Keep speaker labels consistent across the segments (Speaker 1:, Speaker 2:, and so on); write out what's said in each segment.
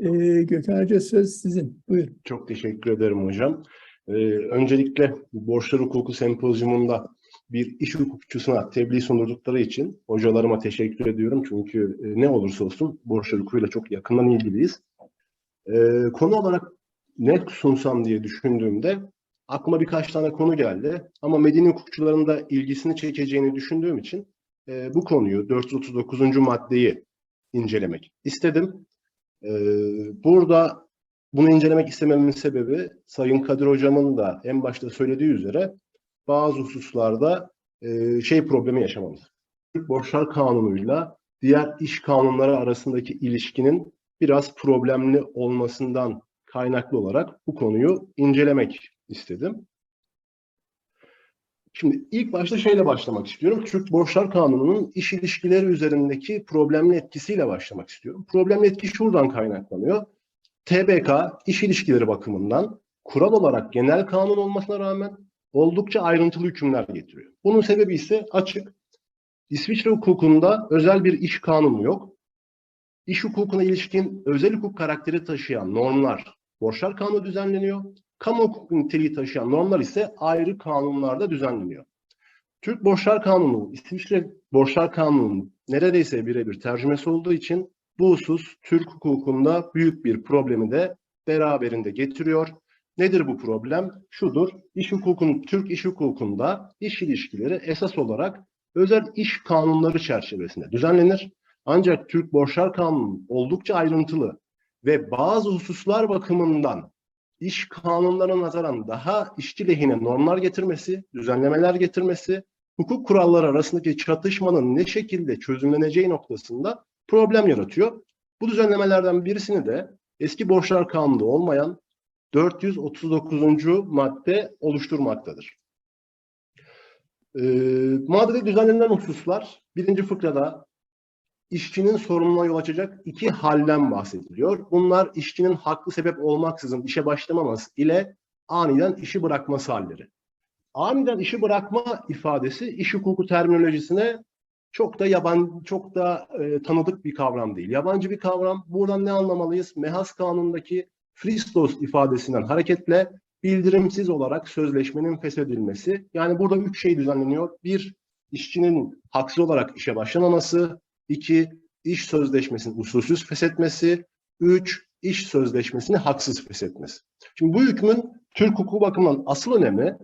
Speaker 1: Ee, Gökhan Hoca söz sizin. Buyurun.
Speaker 2: Çok teşekkür ederim hocam. Ee, öncelikle Borçlar Hukuku Sempozyumunda bir iş hukukçusuna tebliğ sundurdukları için hocalarıma teşekkür ediyorum. Çünkü e, ne olursa olsun borçlar hukukuyla çok yakından ilgiliyiz. Ee, konu olarak ne sunsam diye düşündüğümde aklıma birkaç tane konu geldi. Ama medeni hukukçuların da ilgisini çekeceğini düşündüğüm için e, bu konuyu 439. maddeyi incelemek istedim. Ee, burada bunu incelemek istememin sebebi Sayın Kadir Hocam'ın da en başta söylediği üzere bazı hususlarda e, şey problemi yaşamamız. Türk Borçlar Kanunu'yla diğer iş kanunları arasındaki ilişkinin biraz problemli olmasından kaynaklı olarak bu konuyu incelemek istedim. Şimdi ilk başta şeyle başlamak istiyorum. Türk Borçlar Kanunu'nun iş ilişkileri üzerindeki problemli etkisiyle başlamak istiyorum. Problemli etki şuradan kaynaklanıyor. TBK iş ilişkileri bakımından kural olarak genel kanun olmasına rağmen oldukça ayrıntılı hükümler getiriyor. Bunun sebebi ise açık. İsviçre hukukunda özel bir iş kanunu yok. İş hukukuna ilişkin özel hukuk karakteri taşıyan normlar borçlar kanunu düzenleniyor. Kamu hukuku niteliği taşıyan normlar ise ayrı kanunlarda düzenleniyor. Türk Borçlar Kanunu, İsviçre Borçlar Kanunu'nun neredeyse birebir tercümesi olduğu için bu husus Türk hukukunda büyük bir problemi de beraberinde getiriyor. Nedir bu problem? Şudur, iş hukukunun, Türk iş hukukunda iş ilişkileri esas olarak özel iş kanunları çerçevesinde düzenlenir. Ancak Türk Borçlar Kanunu oldukça ayrıntılı ve bazı hususlar bakımından iş kanunlarına nazaran daha işçi lehine normlar getirmesi, düzenlemeler getirmesi, hukuk kuralları arasındaki çatışmanın ne şekilde çözümleneceği noktasında problem yaratıyor. Bu düzenlemelerden birisini de eski borçlar kanunu olmayan 439. madde oluşturmaktadır. Ee, maddede düzenlenen hususlar birinci fıkrada işçinin sorununa yol açacak iki halden bahsediliyor. Bunlar işçinin haklı sebep olmaksızın işe başlamaması ile aniden işi bırakması halleri. Aniden işi bırakma ifadesi iş hukuku terminolojisine çok da yabancı, çok da e, tanıdık bir kavram değil. Yabancı bir kavram. Buradan ne anlamalıyız? Mehas kanunundaki Fristos ifadesinden hareketle bildirimsiz olarak sözleşmenin feshedilmesi. Yani burada üç şey düzenleniyor. Bir, işçinin haksız olarak işe başlamaması. İki, iş sözleşmesinin usulsüz feshetmesi. Üç, iş sözleşmesini haksız feshetmesi. Şimdi bu hükmün Türk hukuku bakımından asıl önemi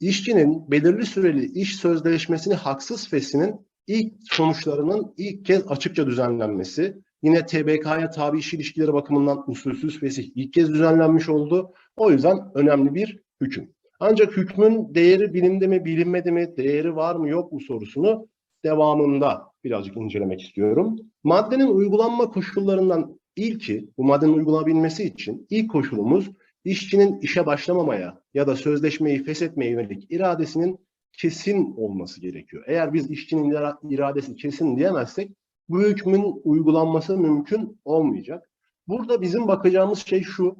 Speaker 2: işçinin belirli süreli iş sözleşmesini haksız feshinin ilk sonuçlarının ilk kez açıkça düzenlenmesi. Yine TBK'ya tabi iş ilişkileri bakımından usulsüz fesih ilk kez düzenlenmiş oldu. O yüzden önemli bir hüküm. Ancak hükmün değeri bilimde mi bilinmedi mi, değeri var mı yok mu sorusunu devamında birazcık incelemek istiyorum. Maddenin uygulanma koşullarından ilki, bu maddenin uygulanabilmesi için ilk koşulumuz işçinin işe başlamamaya ya da sözleşmeyi feshetmeye yönelik iradesinin kesin olması gerekiyor. Eğer biz işçinin iradesi kesin diyemezsek bu hükmün uygulanması mümkün olmayacak. Burada bizim bakacağımız şey şu.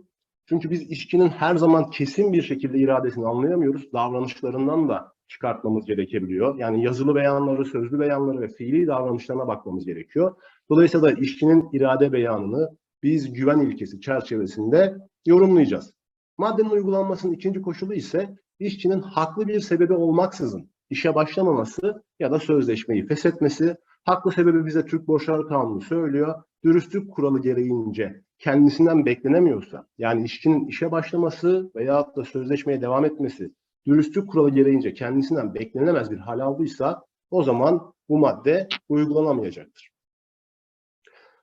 Speaker 2: Çünkü biz işçinin her zaman kesin bir şekilde iradesini anlayamıyoruz. Davranışlarından da çıkartmamız gerekebiliyor. Yani yazılı beyanları, sözlü beyanları ve fiili davranışlarına bakmamız gerekiyor. Dolayısıyla da işçinin irade beyanını biz güven ilkesi çerçevesinde yorumlayacağız. Maddenin uygulanmasının ikinci koşulu ise işçinin haklı bir sebebi olmaksızın işe başlamaması ya da sözleşmeyi feshetmesi. Haklı sebebi bize Türk Borçlar Kanunu söylüyor. Dürüstlük kuralı gereğince kendisinden beklenemiyorsa, yani işçinin işe başlaması veyahut da sözleşmeye devam etmesi dürüstlük kuralı gereğince kendisinden beklenemez bir hal aldıysa o zaman bu madde uygulanamayacaktır.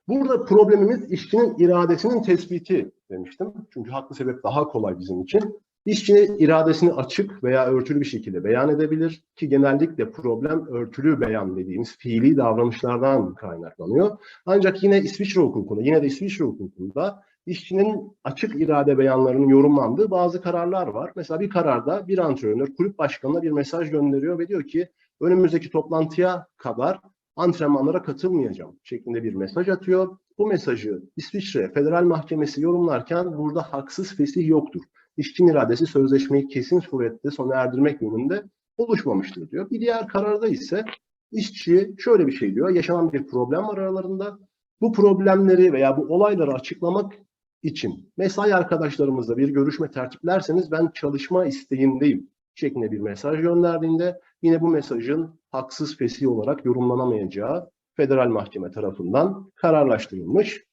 Speaker 2: Burada problemimiz işçinin iradesinin tespiti demiştim. Çünkü haklı sebep daha kolay bizim için. İşçinin iradesini açık veya örtülü bir şekilde beyan edebilir ki genellikle problem örtülü beyan dediğimiz fiili davranışlardan kaynaklanıyor. Ancak yine İsviçre hukukunda, yine de İsviçre hukukunda işçinin açık irade beyanlarının yorumlandığı bazı kararlar var. Mesela bir kararda bir antrenör kulüp başkanına bir mesaj gönderiyor ve diyor ki önümüzdeki toplantıya kadar antrenmanlara katılmayacağım şeklinde bir mesaj atıyor. Bu mesajı İsviçre Federal Mahkemesi yorumlarken burada haksız fesih yoktur. İşçinin iradesi sözleşmeyi kesin surette sona erdirmek yönünde oluşmamıştır diyor. Bir diğer kararda ise işçi şöyle bir şey diyor. Yaşanan bir problem var aralarında. Bu problemleri veya bu olayları açıklamak için mesai arkadaşlarımızla bir görüşme tertiplerseniz ben çalışma isteğindeyim şeklinde bir mesaj gönderdiğinde yine bu mesajın haksız fesih olarak yorumlanamayacağı federal mahkeme tarafından kararlaştırılmış.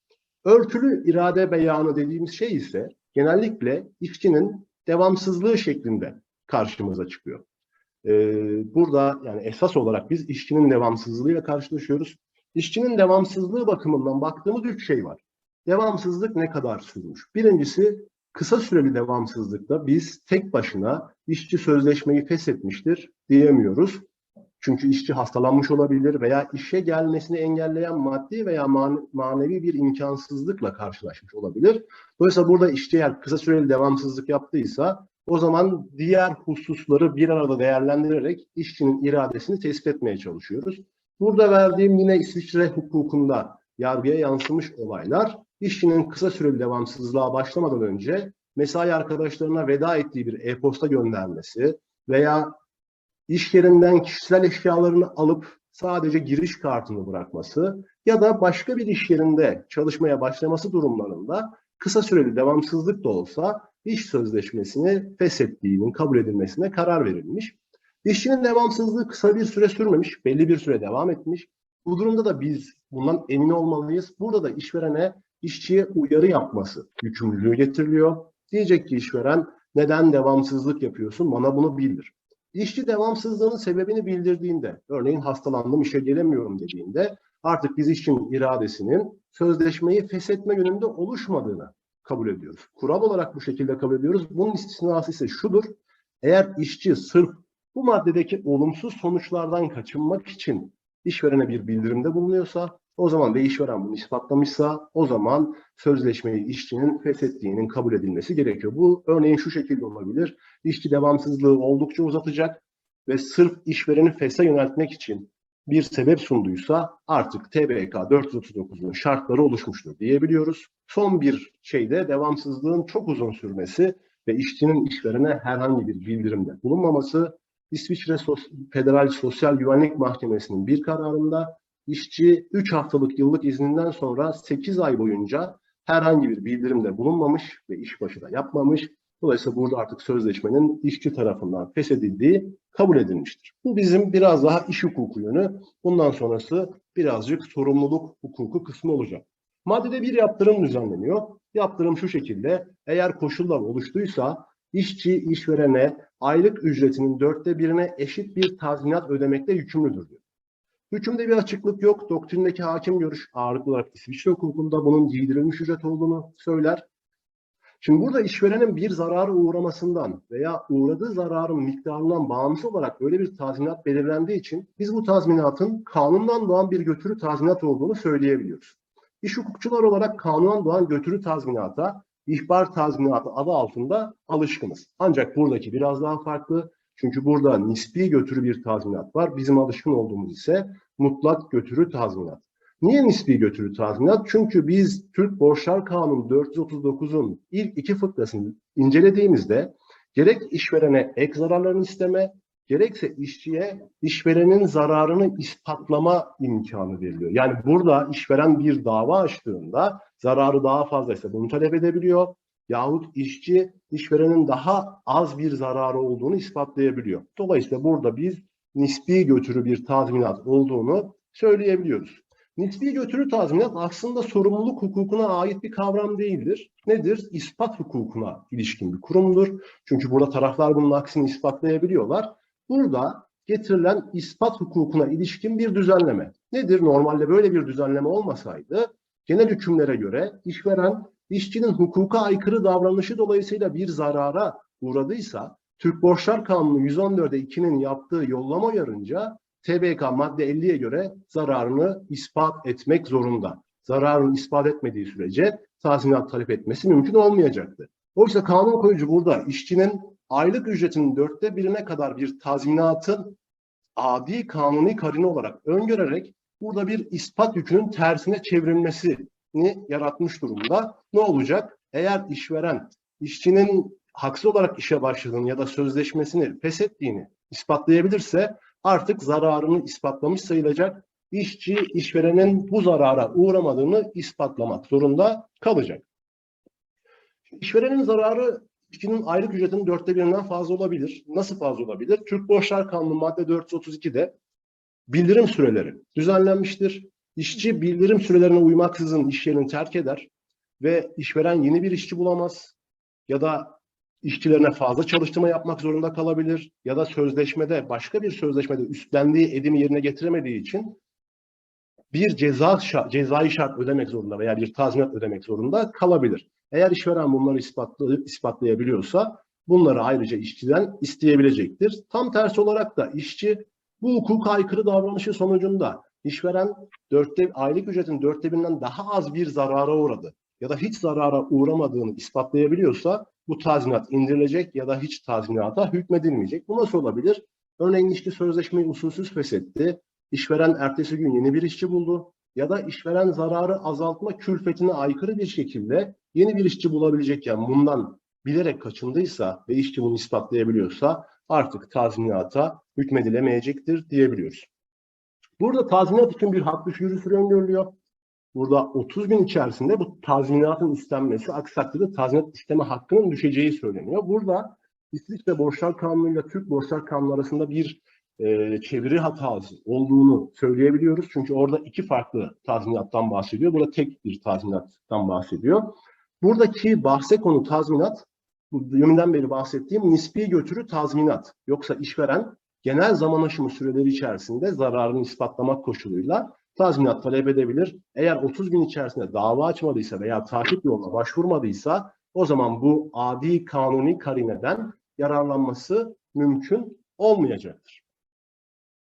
Speaker 2: Örtülü irade beyanı dediğimiz şey ise genellikle işçinin devamsızlığı şeklinde karşımıza çıkıyor. Ee, burada yani esas olarak biz işçinin devamsızlığıyla karşılaşıyoruz. İşçinin devamsızlığı bakımından baktığımız üç şey var. Devamsızlık ne kadar sürmüş? Birincisi kısa süreli devamsızlıkta biz tek başına işçi sözleşmeyi feshetmiştir diyemiyoruz. Çünkü işçi hastalanmış olabilir veya işe gelmesini engelleyen maddi veya man- manevi bir imkansızlıkla karşılaşmış olabilir. Dolayısıyla burada işçi eğer kısa süreli devamsızlık yaptıysa o zaman diğer hususları bir arada değerlendirerek işçinin iradesini tespit etmeye çalışıyoruz. Burada verdiğim yine İsviçre hukukunda yargıya yansımış olaylar işçinin kısa süreli devamsızlığa başlamadan önce mesai arkadaşlarına veda ettiği bir e-posta göndermesi veya iş yerinden kişisel eşyalarını alıp sadece giriş kartını bırakması ya da başka bir iş yerinde çalışmaya başlaması durumlarında kısa süreli devamsızlık da olsa iş sözleşmesini feshettiğinin kabul edilmesine karar verilmiş. İşçinin devamsızlığı kısa bir süre sürmemiş, belli bir süre devam etmiş. Bu durumda da biz bundan emin olmalıyız. Burada da işverene işçiye uyarı yapması yükümlülüğü getiriliyor. Diyecek ki işveren neden devamsızlık yapıyorsun bana bunu bildir. İşçi devamsızlığının sebebini bildirdiğinde, örneğin hastalandım işe gelemiyorum dediğinde artık biz işçinin iradesinin sözleşmeyi feshetme yönünde oluşmadığını kabul ediyoruz. Kural olarak bu şekilde kabul ediyoruz. Bunun istisnası ise şudur. Eğer işçi sırf bu maddedeki olumsuz sonuçlardan kaçınmak için işverene bir bildirimde bulunuyorsa o zaman ve işveren bunu ispatlamışsa o zaman sözleşmeyi işçinin feshettiğinin kabul edilmesi gerekiyor. Bu örneğin şu şekilde olabilir. İşçi devamsızlığı oldukça uzatacak ve sırf işvereni fese yöneltmek için bir sebep sunduysa artık TBK 439'un şartları oluşmuştur diyebiliyoruz. Son bir şeyde devamsızlığın çok uzun sürmesi ve işçinin işverene herhangi bir bildirimde bulunmaması İsviçre Sos- Federal Sosyal Güvenlik Mahkemesi'nin bir kararında işçi 3 haftalık yıllık izninden sonra 8 ay boyunca herhangi bir bildirimde bulunmamış ve işbaşı da yapmamış. Dolayısıyla burada artık sözleşmenin işçi tarafından feshedildiği kabul edilmiştir. Bu bizim biraz daha iş hukuku yönü. Bundan sonrası birazcık sorumluluk hukuku kısmı olacak. Maddede bir yaptırım düzenleniyor. Yaptırım şu şekilde, eğer koşullar oluştuysa işçi işverene aylık ücretinin dörtte birine eşit bir tazminat ödemekte yükümlüdür diyor. Hükümde bir açıklık yok. Doktrindeki hakim görüş ağırlıklı olarak İsviçre hukukunda bunun giydirilmiş ücret olduğunu söyler. Şimdi burada işverenin bir zarara uğramasından veya uğradığı zararın miktarından bağımsız olarak öyle bir tazminat belirlendiği için biz bu tazminatın kanundan doğan bir götürü tazminat olduğunu söyleyebiliyoruz. İş hukukçular olarak kanundan doğan götürü tazminata ihbar tazminatı adı altında alışkınız. Ancak buradaki biraz daha farklı. Çünkü burada nispi götürü bir tazminat var. Bizim alışkın olduğumuz ise mutlak götürü tazminat. Niye nispi götürü tazminat? Çünkü biz Türk Borçlar Kanunu 439'un ilk iki fıkrasını incelediğimizde gerek işverene ek zararlarını isteme, gerekse işçiye işverenin zararını ispatlama imkanı veriliyor. Yani burada işveren bir dava açtığında zararı daha fazlaysa bunu talep edebiliyor. Yahut işçi işverenin daha az bir zararı olduğunu ispatlayabiliyor. Dolayısıyla burada biz nispi götürü bir tazminat olduğunu söyleyebiliyoruz. Nispi götürü tazminat aslında sorumluluk hukukuna ait bir kavram değildir. Nedir? İspat hukukuna ilişkin bir kurumdur. Çünkü burada taraflar bunun aksini ispatlayabiliyorlar. Burada getirilen ispat hukukuna ilişkin bir düzenleme. Nedir? Normalde böyle bir düzenleme olmasaydı genel hükümlere göre işveren işçinin hukuka aykırı davranışı dolayısıyla bir zarara uğradıysa Türk Borçlar Kanunu 114'e 2'nin yaptığı yollama uyarınca TBK madde 50'ye göre zararını ispat etmek zorunda. Zararını ispat etmediği sürece tazminat talep etmesi mümkün olmayacaktı. Oysa kanun koyucu burada işçinin aylık ücretinin dörtte birine kadar bir tazminatın adi kanuni karine olarak öngörerek burada bir ispat yükünün tersine çevrilmesini yaratmış durumda. Ne olacak? Eğer işveren işçinin haksız olarak işe başladığını ya da sözleşmesini feshettiğini ispatlayabilirse artık zararını ispatlamış sayılacak işçi işverenin bu zarara uğramadığını ispatlamak zorunda kalacak. İşverenin zararı işçinin aylık ücretinin dörtte birinden fazla olabilir. Nasıl fazla olabilir? Türk Borçlar Kanunu madde 432'de bildirim süreleri düzenlenmiştir. İşçi bildirim sürelerine uymaksızın iş yerini terk eder ve işveren yeni bir işçi bulamaz ya da işçilerine fazla çalıştırma yapmak zorunda kalabilir ya da sözleşmede başka bir sözleşmede üstlendiği edimi yerine getiremediği için bir ceza şa- cezai şart ödemek zorunda veya bir tazminat ödemek zorunda kalabilir. Eğer işveren bunları ispatlı, ispatlayabiliyorsa bunları ayrıca işçiden isteyebilecektir. Tam tersi olarak da işçi bu hukuka aykırı davranışı sonucunda işveren dörtte, aylık ücretin dörtte birinden daha az bir zarara uğradı ya da hiç zarara uğramadığını ispatlayabiliyorsa bu tazminat indirilecek ya da hiç tazminata hükmedilmeyecek. Bu nasıl olabilir? Örneğin işçi sözleşmeyi usulsüz feshetti. İşveren ertesi gün yeni bir işçi buldu ya da işveren zararı azaltma külfetine aykırı bir şekilde yeni bir işçi bulabilecekken bundan bilerek kaçındıysa ve işçi bunu ispatlayabiliyorsa artık tazminata hükmedilemeyecektir diyebiliyoruz. Burada tazminat için bir hak düşürücü süre öngörülüyor. Burada 30 gün içerisinde bu tazminatın istenmesi, aksi takdirde tazminat isteme hakkının düşeceği söyleniyor. Burada İsviçre Borçlar Kanunu ile Türk Borçlar Kanunu arasında bir e, çeviri hatası olduğunu söyleyebiliyoruz. Çünkü orada iki farklı tazminattan bahsediyor. Burada tek bir tazminattan bahsediyor. Buradaki bahse konu tazminat, deminden beri bahsettiğim nispi götürü tazminat. Yoksa işveren genel zaman aşımı süreleri içerisinde zararını ispatlamak koşuluyla tazminat talep edebilir. Eğer 30 gün içerisinde dava açmadıysa veya takip yoluna başvurmadıysa o zaman bu adi kanuni karineden yararlanması mümkün olmayacaktır.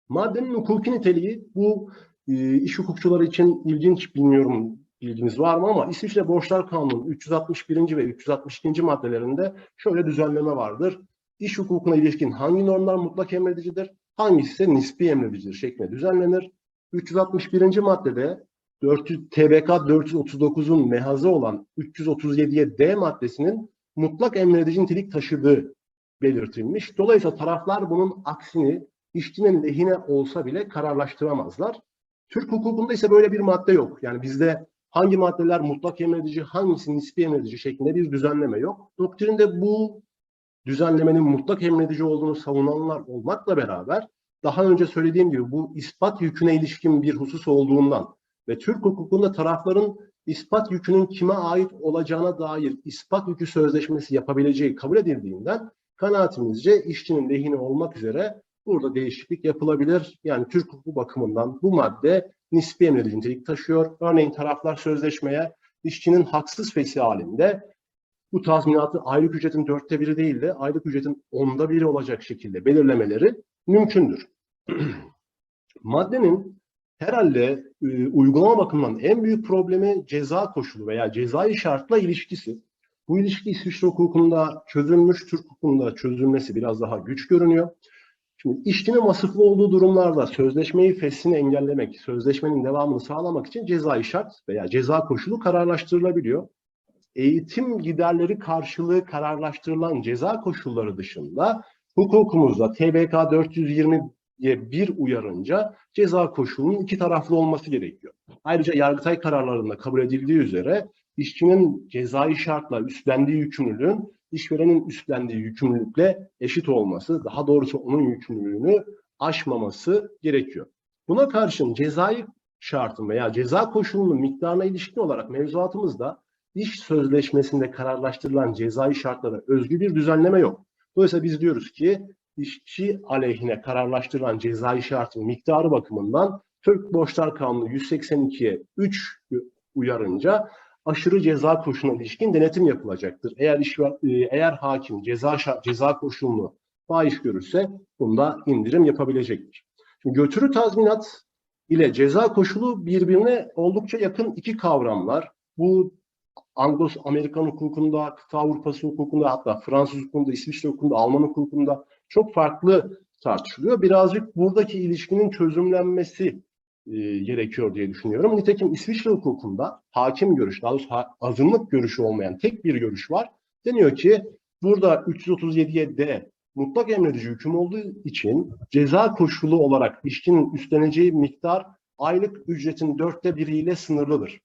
Speaker 2: Maddenin hukuki niteliği bu e, iş hukukçuları için ilginç bilmiyorum bilginiz var mı ama İsviçre Borçlar Kanunu 361. ve 362. maddelerinde şöyle düzenleme vardır. İş hukukuna ilişkin hangi normlar mutlak emredicidir, hangisi ise nispi emredicidir şeklinde düzenlenir. 361. maddede 400, TBK 439'un mehazı olan 337'ye D maddesinin mutlak emredici nitelik taşıdığı belirtilmiş. Dolayısıyla taraflar bunun aksini işçinin lehine olsa bile kararlaştıramazlar. Türk hukukunda ise böyle bir madde yok. Yani bizde hangi maddeler mutlak emredici, hangisi nispi emredici şeklinde bir düzenleme yok. Doktrinde bu düzenlemenin mutlak emredici olduğunu savunanlar olmakla beraber daha önce söylediğim gibi bu ispat yüküne ilişkin bir husus olduğundan ve Türk hukukunda tarafların ispat yükünün kime ait olacağına dair ispat yükü sözleşmesi yapabileceği kabul edildiğinden kanaatimizce işçinin lehine olmak üzere burada değişiklik yapılabilir. Yani Türk hukuku bakımından bu madde nispi emredici nitelik taşıyor. Örneğin taraflar sözleşmeye işçinin haksız feshi halinde bu tazminatı aylık ücretin dörtte biri değil de aylık ücretin onda biri olacak şekilde belirlemeleri mümkündür. Maddenin herhalde e, uygulama bakımından en büyük problemi ceza koşulu veya cezai şartla ilişkisi. Bu ilişki İsviçre hukukunda çözülmüş, Türk hukukunda çözülmesi biraz daha güç görünüyor. Şimdi işçinin vasıflı olduğu durumlarda sözleşmeyi feshini engellemek, sözleşmenin devamını sağlamak için cezai şart veya ceza koşulu kararlaştırılabiliyor. Eğitim giderleri karşılığı kararlaştırılan ceza koşulları dışında hukukumuzda TBK 420'ye bir uyarınca ceza koşulunun iki taraflı olması gerekiyor. Ayrıca Yargıtay kararlarında kabul edildiği üzere işçinin cezai şartla üstlendiği yükümlülüğün işverenin üstlendiği yükümlülükle eşit olması, daha doğrusu onun yükümlülüğünü aşmaması gerekiyor. Buna karşın cezai şartın veya ceza koşulunun miktarına ilişkin olarak mevzuatımızda iş sözleşmesinde kararlaştırılan cezai şartlara özgü bir düzenleme yok. Dolayısıyla biz diyoruz ki işçi aleyhine kararlaştırılan cezai şartın miktarı bakımından Türk Borçlar Kanunu 182'ye 3 uyarınca aşırı ceza koşuluna ilişkin denetim yapılacaktır. Eğer iş eğer hakim ceza şart, ceza koşulunu fahiş görürse bunda indirim yapabilecektir. Şimdi götürü tazminat ile ceza koşulu birbirine oldukça yakın iki kavramlar. Bu Anglo-Amerikan hukukunda, kıta Avrupası hukukunda, hatta Fransız hukukunda, İsviçre hukukunda, Alman hukukunda çok farklı tartışılıyor. Birazcık buradaki ilişkinin çözümlenmesi e, gerekiyor diye düşünüyorum. Nitekim İsviçre hukukunda hakim görüş, daha doğrusu azınlık görüşü olmayan tek bir görüş var. Deniyor ki burada 337'ye D mutlak emredici hüküm olduğu için ceza koşulu olarak işçinin üstleneceği miktar aylık ücretin dörtte biriyle sınırlıdır.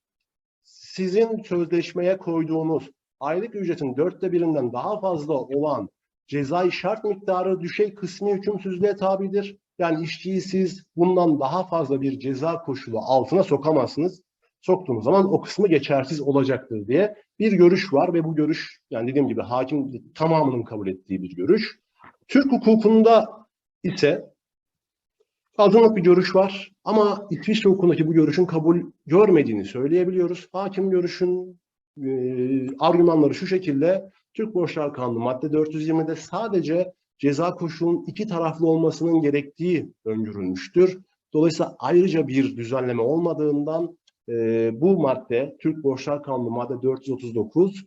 Speaker 2: Sizin sözleşmeye koyduğunuz aylık ücretin dörtte birinden daha fazla olan cezai şart miktarı düşey kısmi hükümsüzlüğe tabidir. Yani işçiyi siz bundan daha fazla bir ceza koşulu altına sokamazsınız. Soktuğunuz zaman o kısmı geçersiz olacaktır diye bir görüş var ve bu görüş yani dediğim gibi hakim tamamının kabul ettiği bir görüş. Türk hukukunda ise azınlık bir görüş var ama İsviçre hukukundaki bu görüşün kabul görmediğini söyleyebiliyoruz. Hakim görüşün e, argümanları şu şekilde Türk Borçlar Kanunu madde 420'de sadece ceza koşulunun iki taraflı olmasının gerektiği öngörülmüştür. Dolayısıyla ayrıca bir düzenleme olmadığından e, bu madde Türk Borçlar Kanunu madde 439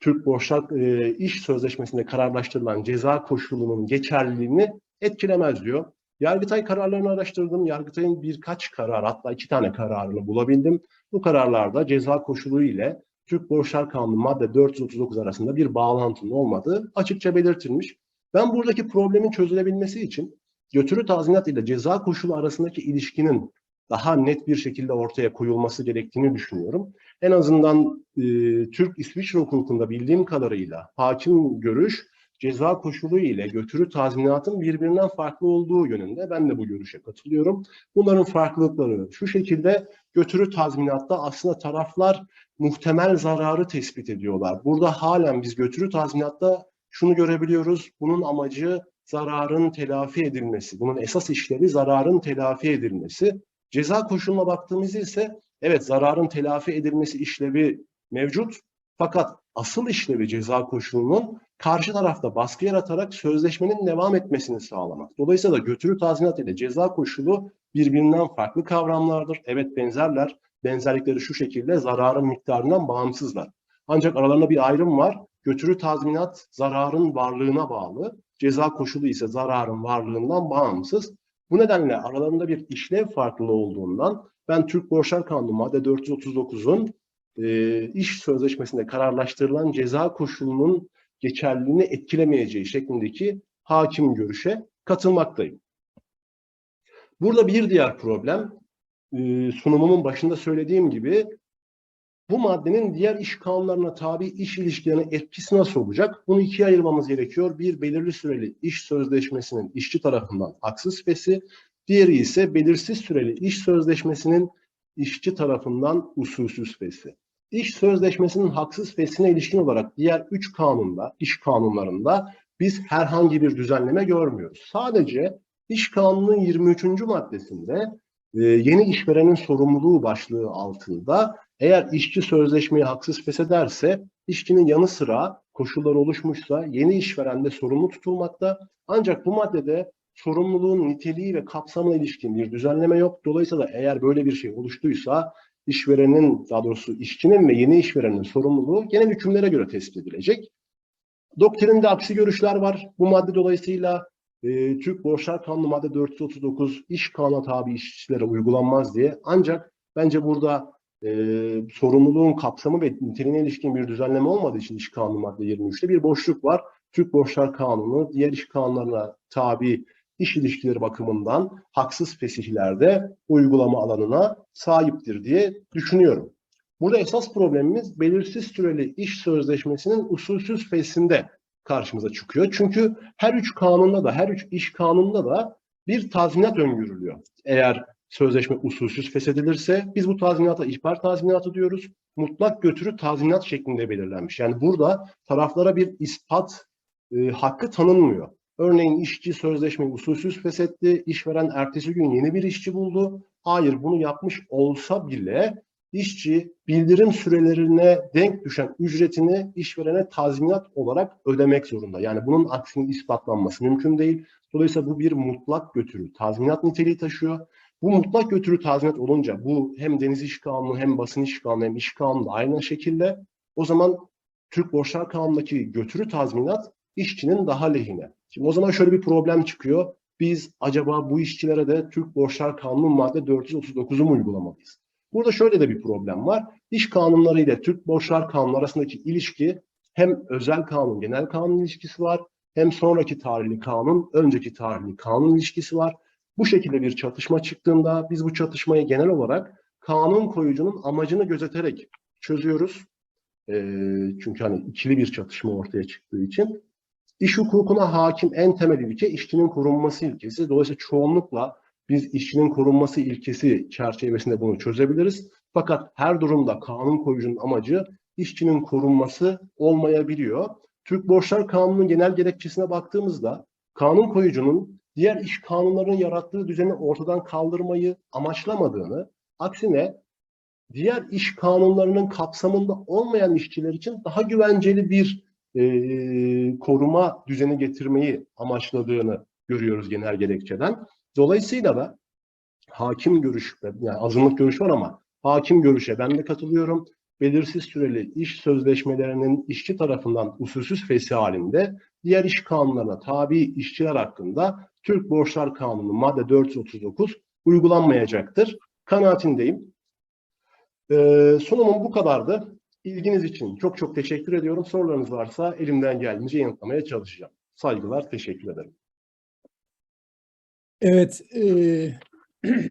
Speaker 2: Türk Borçlar e, İş Sözleşmesi'nde kararlaştırılan ceza koşulunun geçerliliğini etkilemez diyor. Yargıtay kararlarını araştırdım. Yargıtay'ın birkaç karar hatta iki tane kararını bulabildim. Bu kararlarda ceza koşulu ile Türk Borçlar Kanunu madde 439 arasında bir bağlantının olmadığı açıkça belirtilmiş. Ben buradaki problemin çözülebilmesi için götürü tazminat ile ceza koşulu arasındaki ilişkinin daha net bir şekilde ortaya koyulması gerektiğini düşünüyorum. En azından e, Türk-İsviçre hukukunda bildiğim kadarıyla hakim görüş ceza koşulu ile götürü tazminatın birbirinden farklı olduğu yönünde. Ben de bu görüşe katılıyorum. Bunların farklılıkları şu şekilde götürü tazminatta aslında taraflar muhtemel zararı tespit ediyorlar. Burada halen biz götürü tazminatta şunu görebiliyoruz. Bunun amacı zararın telafi edilmesi. Bunun esas işlevi zararın telafi edilmesi. Ceza koşuluna baktığımızda ise evet zararın telafi edilmesi işlevi mevcut. Fakat asıl işlevi ceza koşulunun karşı tarafta baskı yaratarak sözleşmenin devam etmesini sağlamak. Dolayısıyla da götürü tazminat ile ceza koşulu birbirinden farklı kavramlardır. Evet benzerler. Benzerlikleri şu şekilde zararın miktarından bağımsızlar. Ancak aralarında bir ayrım var. Götürü tazminat zararın varlığına bağlı. Ceza koşulu ise zararın varlığından bağımsız. Bu nedenle aralarında bir işlev farklılığı olduğundan ben Türk Borçlar Kanunu madde 439'un e, iş sözleşmesinde kararlaştırılan ceza koşulunun geçerliliğini etkilemeyeceği şeklindeki hakim görüşe katılmaktayım. Burada bir diğer problem e, sunumumun başında söylediğim gibi bu maddenin diğer iş kanunlarına tabi iş ilişkilerine etkisi nasıl olacak? Bunu ikiye ayırmamız gerekiyor. Bir belirli süreli iş sözleşmesinin işçi tarafından haksız fesi, diğeri ise belirsiz süreli iş sözleşmesinin işçi tarafından usulsüz fesi. İş sözleşmesinin haksız fesine ilişkin olarak diğer üç kanunda, iş kanunlarında biz herhangi bir düzenleme görmüyoruz. Sadece iş kanununun 23. maddesinde e, yeni işverenin sorumluluğu başlığı altında eğer işçi sözleşmeyi haksız feshederse işçinin yanı sıra koşullar oluşmuşsa yeni işveren de sorumlu tutulmakta. Ancak bu maddede sorumluluğun niteliği ve kapsamına ilişkin bir düzenleme yok. Dolayısıyla eğer böyle bir şey oluştuysa işverenin daha doğrusu işçinin ve yeni işverenin sorumluluğu genel hükümlere göre tespit edilecek. Doktrinde aksi görüşler var. Bu madde dolayısıyla e, Türk Borçlar Kanunu madde 439 iş kanuna tabi işçilere uygulanmaz diye. Ancak bence burada e, sorumluluğun kapsamı ve niteliğine ilişkin bir düzenleme olmadığı için iş kanunu madde 23'te bir boşluk var. Türk Borçlar Kanunu diğer iş kanunlarına tabi iş ilişkileri bakımından haksız fesihlerde uygulama alanına sahiptir diye düşünüyorum. Burada esas problemimiz belirsiz süreli iş sözleşmesinin usulsüz fesinde karşımıza çıkıyor. Çünkü her üç kanunda da, her üç iş kanununda da bir tazminat öngörülüyor. Eğer sözleşme usulsüz feshedilirse biz bu tazminata ihbar tazminatı diyoruz. Mutlak götürü tazminat şeklinde belirlenmiş. Yani burada taraflara bir ispat e, hakkı tanınmıyor. Örneğin işçi sözleşmeyi usulsüz feshetti, işveren ertesi gün yeni bir işçi buldu. Hayır bunu yapmış olsa bile işçi bildirim sürelerine denk düşen ücretini işverene tazminat olarak ödemek zorunda. Yani bunun aksinin ispatlanması mümkün değil. Dolayısıyla bu bir mutlak götürü, tazminat niteliği taşıyor. Bu mutlak götürü tazminat olunca bu hem deniz iş kanunu hem basın iş kanunu hem iş kanunu aynı şekilde o zaman Türk Borçlar Kanunu'ndaki götürü tazminat işçinin daha lehine. Şimdi o zaman şöyle bir problem çıkıyor. Biz acaba bu işçilere de Türk Borçlar Kanunu madde 439'u mu uygulamalıyız? Burada şöyle de bir problem var. İş kanunları ile Türk Borçlar Kanunu arasındaki ilişki hem özel kanun, genel kanun ilişkisi var hem sonraki tarihli kanun, önceki tarihli kanun ilişkisi var. Bu şekilde bir çatışma çıktığında biz bu çatışmayı genel olarak kanun koyucunun amacını gözeterek çözüyoruz. Ee, çünkü hani ikili bir çatışma ortaya çıktığı için. İş hukukuna hakim en temel ilke işçinin korunması ilkesi. Dolayısıyla çoğunlukla biz işçinin korunması ilkesi çerçevesinde bunu çözebiliriz. Fakat her durumda kanun koyucunun amacı işçinin korunması olmayabiliyor. Türk Borçlar Kanunu'nun genel gerekçesine baktığımızda kanun koyucunun diğer iş kanunlarının yarattığı düzeni ortadan kaldırmayı amaçlamadığını, aksine diğer iş kanunlarının kapsamında olmayan işçiler için daha güvenceli bir e, koruma düzeni getirmeyi amaçladığını görüyoruz genel gerekçeden. Dolayısıyla da hakim görüş, yani azınlık görüş var ama hakim görüşe ben de katılıyorum. Belirsiz süreli iş sözleşmelerinin işçi tarafından usulsüz fesi halinde diğer iş kanunlarına tabi işçiler hakkında Türk Borçlar Kanunu madde 439 uygulanmayacaktır. Kanaatindeyim. Ee, sunumum bu kadardı. İlginiz için çok çok teşekkür ediyorum. Sorularınız varsa elimden geldiğince yanıtlamaya çalışacağım. Saygılar, teşekkür ederim.
Speaker 1: Evet, eee,